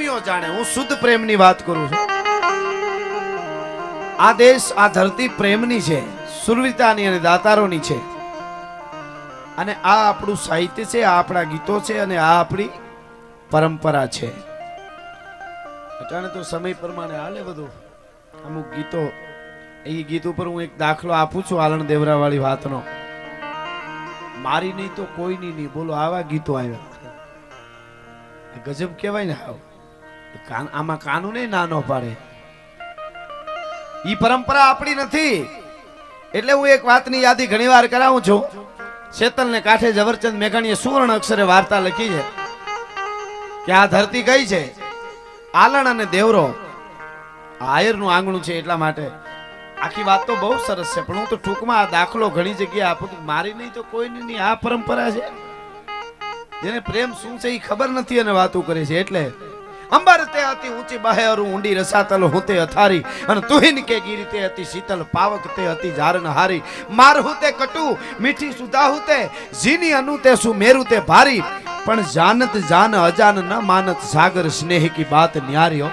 પ્રેમીઓ જાણે, હું શુદ્ધ પ્રેમની વાત કરું છું. આ દેશ, આ ધરતી પ્રેમની છે, સુરવિતાની અને દાતારોની છે. અને આ આપણું સાહિત્ય છે, આ આપણા ગીતો છે અને આ આપણી પરંપરા છે. અટાણે તો સમય પ્રમાણે હાલે બધું. અમુક ગીતો, એ ગીત ઉપર હું એક દાખલો આપું છું, આલણ દેવરા વાળી વાતનો. મારી નહીં તો કોઈની નહીં. બોલો, આવા ગીતો આવ્યા. ગજબ કહેવાય ને કાન આમાં કાનૂન નાનો પાડે. ઈ પરંપરા આપણી નથી. એટલે હું એક વાતની યાદી ઘણીવાર કરાવું છું. શેતલને કાંઠે ઝવરચંદ મેઘાણીએ સુવર્ણ અક્ષરે વાર્તા લખી છે કે આ ધરતી કઈ છે? આલણ અને દેવરો. આયરનું આંગણું છે એટલા માટે. આખી વાત તો બહુ સરસ છે, પણ હું તો ટૂંકમાં આ દાખલો ઘણી જગ્યાએ આપું મારી નહીં તો કોઈની નહીં આ પરંપરા છે. જેને પ્રેમ શું છે એ ખબર નથી અને વાતો કરે છે. એટલે અંબર તે હતી ઊંચી બહેરું ઊંડી રસાતલ હું તે અથારી, અને તુહિન કે ગીરી તે હતી શીતલ પાવક તે હતી જારન હારી. માર તે કટુ, મીઠી સુધા તે, ઝીની અનુ તે સુ મેરુ તે ભારી. પણ જાનત જાન અજાન ન માનત સાગર સ્નેહ કી બાત ન્યાર્યો.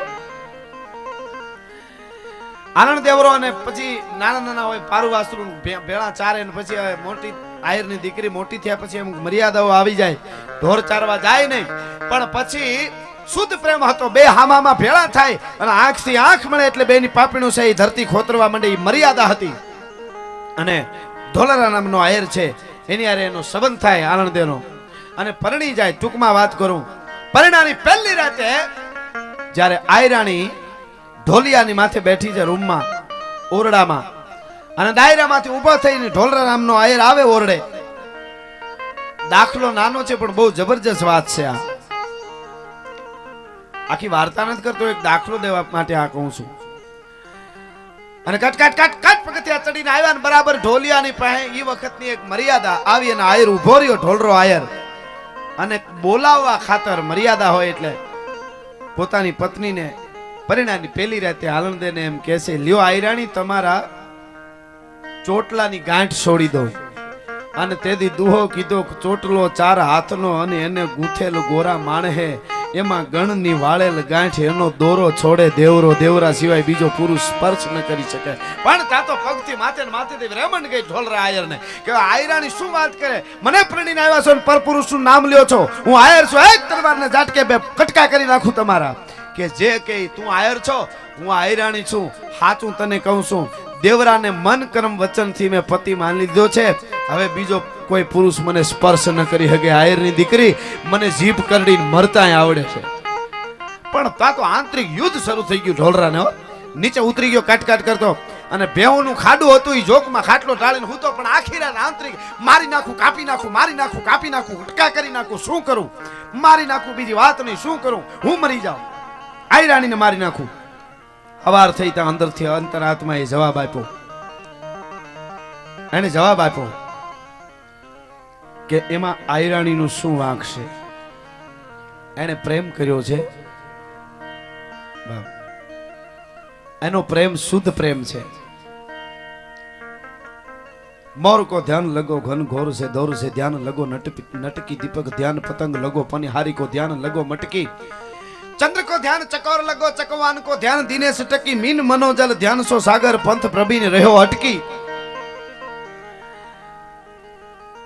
આનંદ દેવરો, અને પછી નાના નાના હોય પારુ વાસરુ ભેળા ચારે ને પછી મોટી આયરની દીકરી મોટી થયા પછી એમ મર્યાદાઓ આવી જાય. ઢોર ચારવા જાય નહીં. પણ પછી શુદ્ધ પ્રેમ હતો. બે હામામાં ભેળા થાય અને આંખથી આંખ મળે એટલે બેની પાપીણું છે, એ ધરતી ખોતરવા માંડે એ મર્યાદા હતી. અને ધોલરા નામનો આયર છે, એની હારે એનો સંબંધ થાય આનંદેનો અને પરણી જાય, ટૂંકમાં વાત કરું. પરણાની પહેલી રાતે જ્યારે આયરાણી ઢોલિયાની માથે બેઠી છે રૂમમાં, ઓરડામાં, અને દાયરામાંથી ઊભો થઈને ઢોલરા નામનો આયર આવે ઓરડે. દાખલો નાનો છે, પણ બહુ જબરજસ્ત વાત છે આ. આખી વાર્તા નથી કરતો એક દાખલો દેવા માટે આ કહું છું. અને કટ કટ કટ કટ, પગથિયા ચડીને આવ્યા ને બરાબર ઢોલિયાની પાસે એ વખતની એક મર્યાદા આવી અને આયર ઊભો રહ્યો, ઢોલરો આયર. અને બોલાવવા ખાતર મર્યાદા હોય એટલે પોતાની પત્નીને પરિણાની પેલી રાતે આનંદેને એમ કહેશે લ્યો આયરાણી, તમારા ચોટલાની ગાંઠ છોડી દઉં. અને તેથી દુહો કીધો ચોટલો ચાર હાથનો અને એને ગૂંથેલો ગોરા માણહે એમાં ગણની વાળેલ ગાંઠ એનો દોરો છોડે દેવરો, દેવરા સિવાય બીજો પુરુષ સ્પર્શ ન કરી શકે. પણ તા તો પગથી માથે ને માથે દેવ રેમંડ ગઈ ઢોલરા આયરને. કે આયરાની શું વાત કરે? મને પ્રણીને આવ્યા છો ને પરપુરુષનું નામ લ્યો છો. હું આયર છું, એક તલવારને ઝાટકે બે કટકા કરી નાખું તમારા. કે જે કે તું આયર છો, હું આયરાણી છું. હાચું તને કહું છું. દેવરાને મન કર્મ વચનથી મેં પતિ માની લીધો છે. હવે બીજો કોઈ પુરુષ મને સ્પર્શ ન કરી શકે, આયરની દીકરી મને જીભ કરડી મરતાય આવડે છે. પણ તા તો આંતરિક યુદ્ધ શરૂ થઈ ગયું ઢોલરાને હો. નીચે ઉતરી ગયો કાટ કાટ કરતો. અને ભેવનું ખાડું હતું એ જોકમાં ખાટલો ટાળીને હું તો પણ આખી રાત આંતરિક મારી નાખું, કાપી નાખું, મારી નાખું, કાપી નાખું, ઉટકા કરી નાખું, શું કરું? મારી નાખું, બીજી વાત નહીં, શું કરું? હું મરી જાઉં. આઈ રાણીને મારી નાખું. અવાર થઈ ત્યાં અંદરથી અંતરાત્માએ જવાબ આપ્યો. એને જવાબ આપ્યો કે એમાં આયરાણીનું શું વાંક છે? એને પ્રેમ કર્યો છે. એનો પ્રેમ શુદ્ધ પ્રેમ છે. મોર કો ધ્યાન લગો, ઘન ઘોર છે દોર છે ધ્યાન લગો નટકી દીપક ધ્યાન પતંગ લગો પનિહારી કો ધ્યાન લગો, મટકી. ચંદ્ર કો ધ્યાન ચકોર લગો, ચકવાન કો ધ્યાન દિનેશ ટકી, મીન મનોજલ ધ્યાન સો સાગર પંથ પ્રભીને રહ્યો અટકી.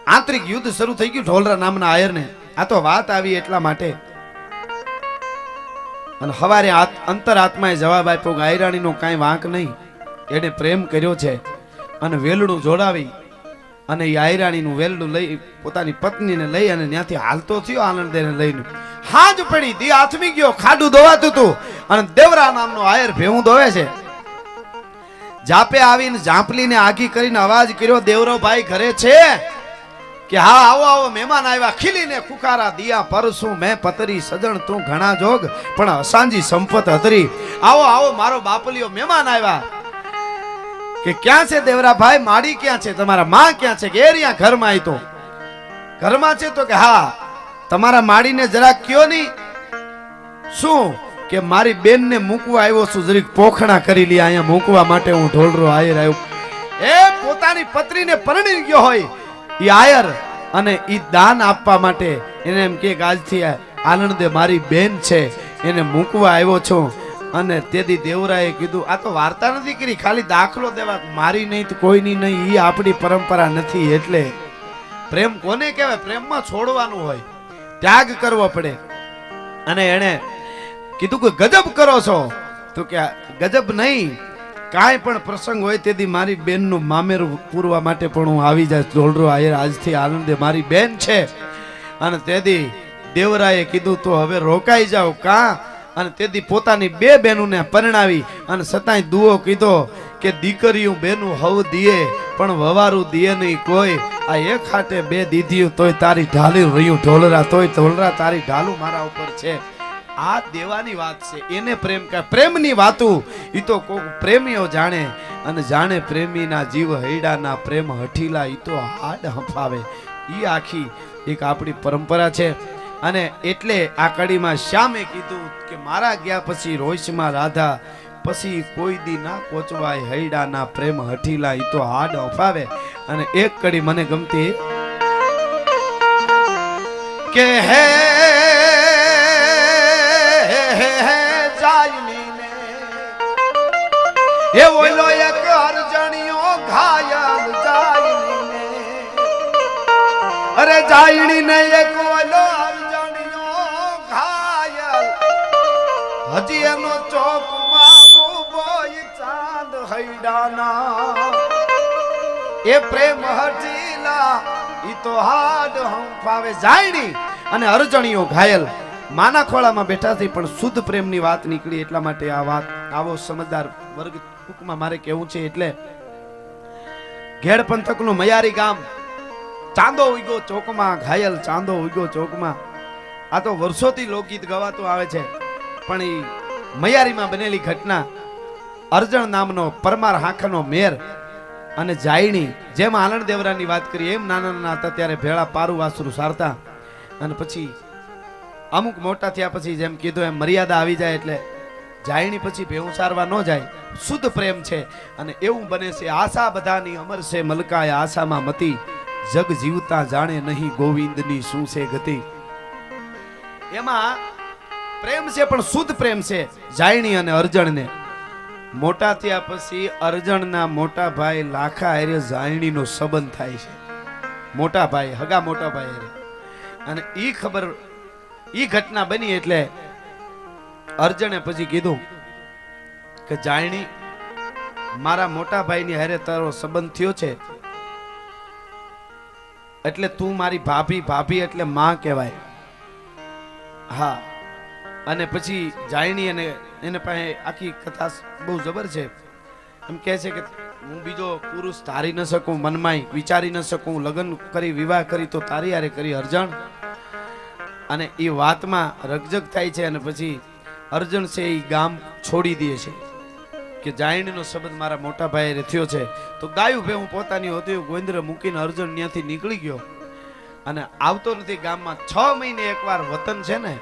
આંતરિક યુદ્ધ શરૂ થઈ ગયું ઢોલરા નામના આયરને. આ તો વાત આવી એટલા માટે. અને હવારે અંતરાત્માએ જવાબ આપ્યો કે આયરાણીનો કાંઈ વાંક નહીં. એને પ્રેમ કર્યો છે અને વેલણું જોડાવી અને એ આયરાણીનું વેલડું લઈ પોતાની પત્નીને લઈ અને ત્યાંથી હાલતો થયો આનંદેને લઈને. હાજ પડી, દી આથમી ગયો, ખાડું દોવાતું હતું અને દેવરા નામનો આયર ભેવું દોવે છે. જાપે આવીને જાંપલીને આઘી કરીને અવાજ કર્યો દેવરો ભાઈ ઘરે છે? કે હા, આવો આવો, મહેમાન આવ્યા. ખીલીને કુકારા દિયા, પરસું, મેં પતરી, સજણ તું ઘણા જોગ, પણ અસાંજી સંપત હતરી આવો આવો, મારો બાપલીઓ મહેમાન આવ્યા. કે ક્યાં છે દેવરાભાઈ? માડી ક્યાં છે? તમારા માં ક્યાં છે? કે એરિયા ઘરમાં આવી તો ઘરમાં છે તો કે હા, તમારા માડીને જરા કયો નહીં શું? કે મારી બેનને મૂકવા આવ્યો છું, જરીક પોખણા કરી લી અહીંયા મૂકવા માટે હું ઢોલરો આયર આવ્યો એ પોતાની પત્રીને પરણી ગયો હોય. ઈ આયર અને ઈ દાન આપવા માટે. એને એમ કે આજથી આનંદે મારી બેન છે. એને મૂકવા આવ્યો છું. અને તેથી દેવરાએ કીધું, આ તો વાર્તા નથી કરી. ખાલી દાખલો દેવા. મારી નહીં તો કોઈની નહીં. એ આપણી પરંપરા નથી એટલે. પ્રેમ કોને કહેવાય? પ્રેમમાં છોડવાનું હોય. ત્યાગ કરવો પડે. અને એણે કીધું કે, ગજબ કરો છો. તો કે, ગજબ નહીં. કાંઈ પણ પ્રસંગ હોય તેથી મારી બેનનું મામેરું પૂરવા માટે પણ હું આવી જાય ઢોલરો આયર આજથી આનંદે મારી બેન છે. અને તેથી દેવરાએ કીધું, તો હવે રોકાઈ જાઓ. કાં? અને તેથી પોતાની બે બહેનોને પરણાવી અને સતાય દુઓ કીધો કે દીકરીયું બેનું હવ દીએ, પણ વવારું દીએ નહીં કોઈ. આ એક હાટે બે દીધીયું તોય તારી ઢાલી રહ્યું ઢોલરા તોય. ઢોલરા તારી ઢાલું મારા ઉપર છે. આ દેવાની વાત છે. એને પ્રેમ કહે પ્રેમની વાતું એ તો કોક પ્રેમીઓ જાણે અને જાણે પ્રેમીના જીવ હૈડાના પ્રેમ હઠીલા એ તો હાડ હંફાવે. એ આખી એક આપણી પરંપરા છે. અને એટલે આ કડીમાં શ્યામે કીધું કે મારા ગયા પછી રોષમાં રાધા, પછી કોઈ દી ના કોચવાય હૈડાના પ્રેમ હઠીલા એ તો હાડ હંફાવે. અને એક કડી મને ગમતી. કે હે અરે ને એક વલો અરજણિયો ઘાયલ. હજી એનો ચોકમાં ઈ ચાંદ હૈડાના. એ પ્રેમ હજીલા ઈ તો હાડ હંફાવે જાયણી અને અરજણીઓ ઘાયલ. માના ખોળામાં બેઠા થઈ પણ શુદ્ધ પ્રેમની વાત નીકળી એટલા માટે આ વાત. આવો સમજદાર વર્ગ ટૂંકમાં મારે કેવું છે, એટલે ઘેડ પંથકનું મયારી ગામ ચાંદો ઉગ્યો ચોકમાં, ઘાયલ ચાંદો ઉગ્યો ચોકમાં. આ તો વર્ષોથી લોકગીત ગવાતું આવે છે, પણ એ મયારીમાં બનેલી ઘટના, અર્જણ નામનો પરમાર હાંખનો મેર અને જાયણી, જેમ આનંદ દેવરાની વાત કરી એમ નાના નાના હતા ત્યારે ભેળા પારુ વાસરું સારતા. અને પછી અમુક મોટા થયા પછી જેમ કીધું એમ મર્યાદા આવી જાય એટલે જાયણી પછી ભેવું સારવા ન જાય. શુદ્ધ પ્રેમ છે અને એવું બને છે, આશા બધાની અમર છે મલકાય આશામાં મતી. જગ જીવતા જાણે નહીં ગોવિંદની શું છે ગતિ? એમાં પ્રેમ છે પણ શુદ્ધ પ્રેમ છે, જાયણી અને અર્જણને. મોટા થયા પછી અર્જણના મોટા ભાઈ લાખા હારે જાયણીનો સંબંધ થાય છે. મોટા ભાઈ, હગા મોટા ભાઈ હારે. અને ઈ ખબર, ઈ ઘટના બની એટલે અર્જણે પછી કીધું કે જાયણી, મારા મોટા ભાઈની હારે તારો સંબંધ થયો છે. એટલે તું મારી ભાભી ભાભી એટલે માં કહેવાય. હા. અને પછી જાયણી અને એને પાસે આખી કથા બહુ જબર છે. એમ કહે છે કે હું બીજો પુરુષ ધારી ન શકું મનમાં વિચારી ન શકું, લગ્ન કરી, વિવાહ કરી, તો તારી હારે કરી અર્જણ. અને એ વાતમાં રગજગ થાય છે અને પછી અર્જણ છે એ ગામ છોડી દે છે. કે જાયણીનો શબ્દ મારા મોટા ભાઈએ થયો છે. તો ગાયું ભાઈ હું પોતાની હતી ગોવિંદ્ર મૂકીને અર્જુન ત્યાંથી નીકળી ગયો. અને આવતો નથી ગામમાં, છ મહિને એકવાર વતન છે ને,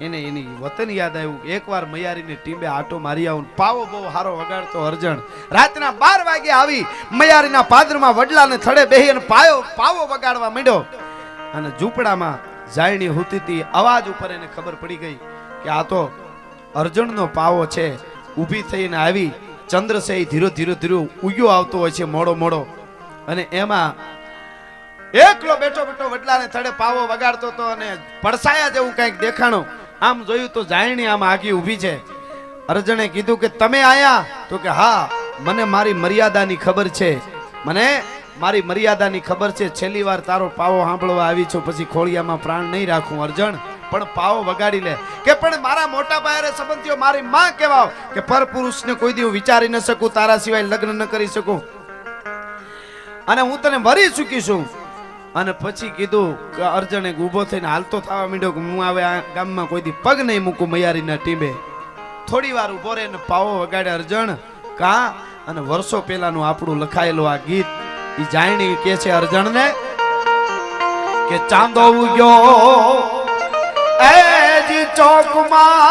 એને એની વતન યાદ આવ્યું. એકવાર મયારીને ટીમે આટો મારી આવું પાવો બહુ હારો વગાડતો અર્જણ રાતના બાર વાગે આવી મયારીના પાદરમાં વડલાને થડે બેહી અને પાયો પાવો વગાડવા માંડ્યો. અને ઝૂંપડામાં જાયણી હુતી અવાજ ઉપર એને ખબર પડી ગઈ કે આ તો અર્જણનો પાવો છે. ઊભી થઈને આવી, ચંદ્ર છે એ ધીરો ધીરો ધીરો ઉગ્યો આવતો હોય છે, મોડો મોડો. અને એમાં એકલો બેઠો બેઠો વડલાને થડે પાવો વગાડતો હતો અને પડસાયા જેવું કંઈક દેખાણો. આમ જોયું તો જાયણી આમ આગી ઊભી છે. અર્જણે કીધું કે, તમે આયા? તો કે, હા, મને મારી મર્યાદાની ખબર છે. મને? મારી મર્યાદાની ખબર છે? છેલ્લી વાર તારો પાવો સાંભળવા આવી છું, પછી ખોળિયામાં પ્રાણ નહીં રાખું, અર્જણ. પણ પાવો વગાડી લે. કે પણ મારા મોટા ભાઈ સંબંધીઓ મારી માં કહેવાવ કે પર પુરુષને કોઈ દી વિચારી ન શકું, તારા સિવાય લગ્ન ન કરી શકું. અને હું તને મરી ચૂકી છું અને પછી કીધું કે અર્જણે ઊભો થઈને હાલતો થવા માંડ્યો કે હું હવે આ ગામમાં કોઈ દી પગ નહીં મૂકું, મયારીના ટીમે થોડી વાર ઊભો રહે ને પાવો વગાડે અર્જણ કા? અને વર્ષો પહેલાનું આપણું લખાયેલું આ ગીત, ઈ જાણી કે છે અર્જણને કે ચાંદો ઉગ્યો ચોકમાં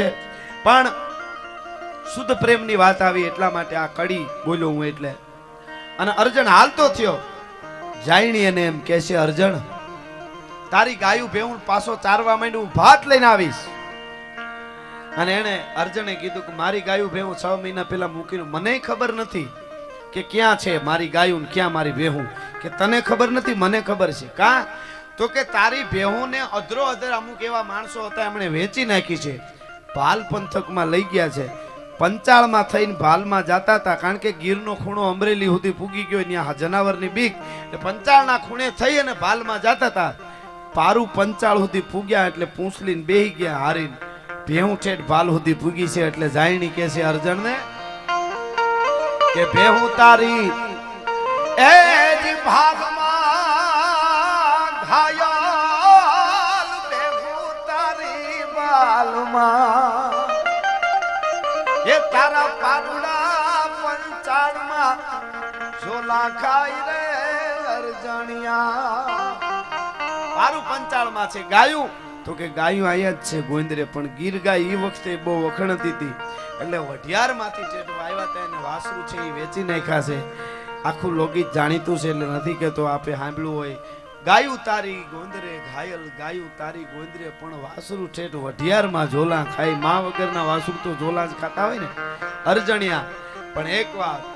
છે. પણ શુદ્ધ પ્રેમની વાત આવી એટલા માટે આ કડી બોલ્યો હું એટલે. અને અર્જણ હાલતો થયો. જાયણી અને એમ કે છે અર્જણ તારી ગાયું ભેવું પાછો ચારવા માંડ્યું ભાત લઈને આવીશ. અને એણે અર્જણે કીધું કે, મારી ગાયું ભેવું છ મહિના પહેલા મૂકીને મને ખબર નથી કે ક્યાં છે મારી ગાયું ક્યાં મારી ભેહું. કે તને ખબર નથી, મને ખબર છે. કા? તો કે તારી ભેહું ને અધરો અધર અમુક એવા માણસો હતા એમણે વેચી નાખી છે. ભાલ પંથકમાં લઈ ગયા છે. પંચાળમાં થઈને ભાલમાં જતા હતા, કારણ કે ગીરનો ખૂણો અમરેલી સુધી પૂગી ગયો, ત્યાં જનાવરની બીક. એટલે પંચાળના ખૂણે થઈ અને ભાલમાં જતા હતા. પારું પંચાળ સુધી પૂગ્યા એટલે પૂંછલીને બેહી ગયા, હારીને ભેહું ઠેઠ ભાલ સુધી પૂગી છે એટલે જાયણી કે છે અર્જણને કે, ભેહું તારી એ ભાગમાં ઘાયલ, ભેહું તારી બાલમાં ઝોલા ખાઈ રે અરજણિયા. પારું પંચાળમાં છે ગાયું. તો કે ગાયું આયા જ છે ગોંદરે, પણ ગીર ગાય એ વખતે બહુ વખણતી હતી એટલે વઢિયારમાંથી ટેટો આવ્યા હતા એને વાસરું છે એ વેચી નાખ્યા છે. આખું લોકગીત જાણીતું છે એટલે નથી કહેતો, આપે સાંભળ્યું હોય. ગાયું તારી ગોંદરે, ઘાયલ ગાયું તારી ગોંદરે, પણ વાસરું ઠેઠ વઢિયારમાં ઝોલા ખાઈ મા વગરના વાસરું તો ઝોલા જ ખાતા હોય ને. અરજણિયા, પણ એક વાત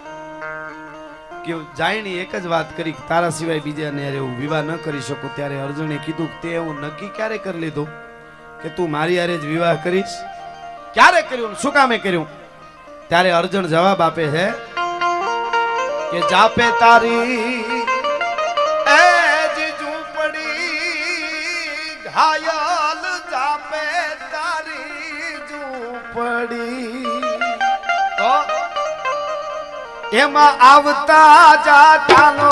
કે જાયણી એક જ વાત કરી તારા સિવાય બીજાને અરે હું વિવાહ ન કરી શકું. ત્યારે અર્જુને કીધું તે હું નક્કી ક્યારે કરી લીધું? કે તું મારી હારે જ વિવાહ કરીશ? ક્યારે કર્યું શું કામે કર્યું? ત્યારે અર્જુન જવાબ આપે છે કે જાપે તારી એ ઝૂંપડી, ઘાયલ જાપે તારી ઝૂંપડી. એમાં આવતા જાતાનો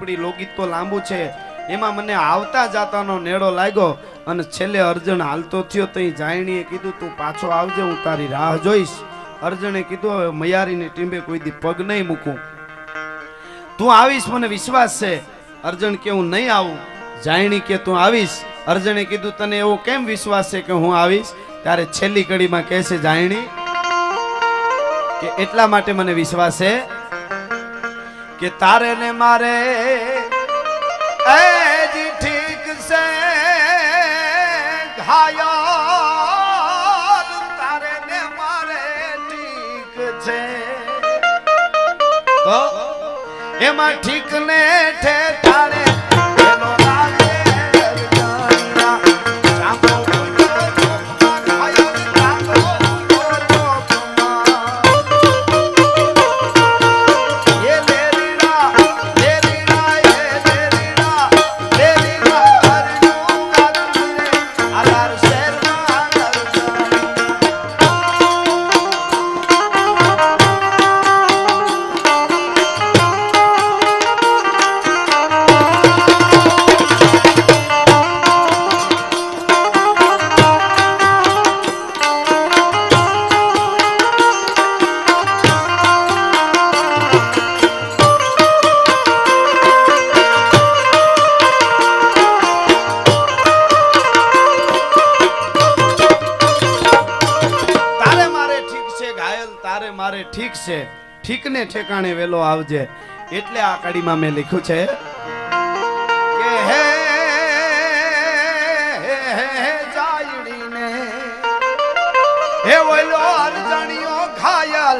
તારી લોકગીત તો લાંબુ છે. એમાં મને આવતા જાતાનો નેડો લાગ્યો અને છેલ્લે અર્જણ હાલતો થયો તો જાયણીએ કીધું, તું પાછો આવજે, હું તારી રાહ જોઈશ. અર્જણે કીધું, હવે મયારીની ટીમે કોઈ દી પગ નહીં મૂકું. તું આવીશ, મને વિશ્વાસ છે. અર્જણ કે, હું નહીં આવું. જાયણી કે, તું આવીશ. અર્જણે કીધું, તને એવો કેમ વિશ્વાસ છે કે હું આવીશ? ત્યારે છેલ્લી કડીમાં કહે છે જાયણી કે, એટલા માટે મને વિશ્વાસ છે કે તારે ને મારે એ ઠીક સે ઘાયલ તારે ને મારે ઠીક છે. એમાં ઠીક ને ઠે એનો ઠીક છે. ઠીક ને ઠેકાણે વેલો આવજે. એટલે આ કડીમાં મેં લખ્યું છે કે હે હે ઓલો અરજણીયો ઘાયલ,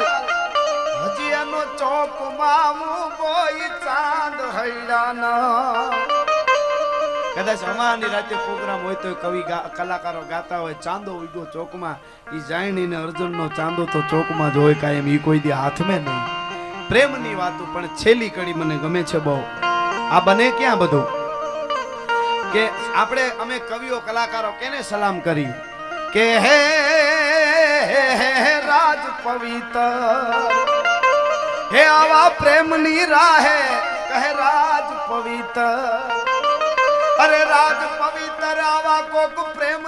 હજી એનો ચોક મામું બોઈ ચાંદ હૈડાના. કદાચ અમારની રાતે પ્રોગ્રામ હોય તો કવિ કલાકારો ગાતા હોય, ચાંદો ઉગ્યો ચોકમાં એ જાણીને અર્જુનનો ચાંદો તો ચોકમાં જ હોય કાયમ એ કોઈ દી હાથમે નહીં. પ્રેમની વાતો પણ છેલ્લી કડી મને ગમે છે બહુ. આ બને ક્યાં બધું? કે આપણે, અમે કવિઓ, કલાકારો કેને સલામ કરી કે હે, રાજ પવિત્ર. હે આવા પ્રેમની રાહે, કહે રાજ પવિત્ર. અરે રાજ પવિત્ર આવા કોક પ્રેમ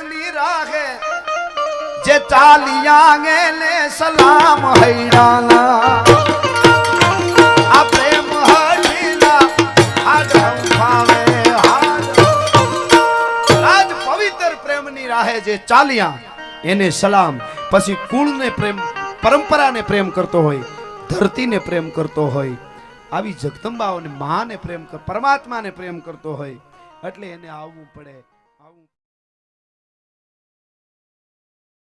ફાવે હાડ પ્રેમની રાહે જે ચાલ્યા એને સલામ. પછી કુળને પ્રેમ, પરંપરાને પ્રેમ કરતો હોય, ધરતીને પ્રેમ કરતો હોય, આવી જગદંબાઓને, માને પ્રેમ પરમાત્માને પ્રેમ કરતો હોય એટલે એને આવવું પડે.